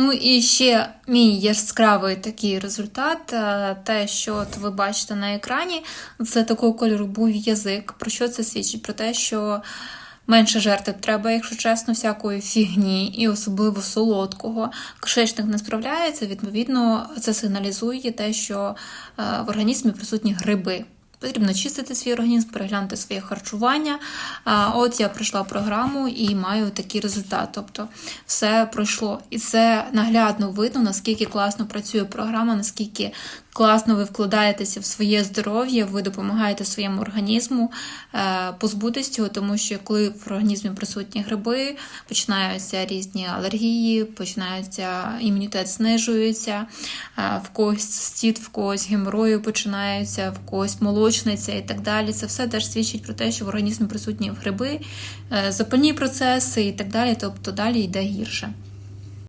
Ну і ще мій яскравий такий результат, е, те, що от ви бачите на екрані, це такого кольору був язик. Про що це свідчить? Про те, що менше жерти треба, якщо чесно, всякої фігні, і особливо солодкого. Кишечник не справляється, відповідно, це сигналізує те, що е, в організмі присутні гриби. Потрібно чистити свій організм, переглянути своє харчування. От я пройшла програму і маю такий результат. Тобто все пройшло. І це наглядно видно, наскільки класно працює програма, наскільки класно ви вкладаєтеся в своє здоров'я, ви допомагаєте своєму організму е, позбутися цього, тому що коли в організмі присутні гриби, починаються різні алергії, починається імунітет знижується, е, в когось стіт, в когось геморою починається, в когось молочниця і так далі. Це все теж свідчить про те, що в організмі присутні гриби, е, запальні процеси і так далі, тобто далі йде гірше.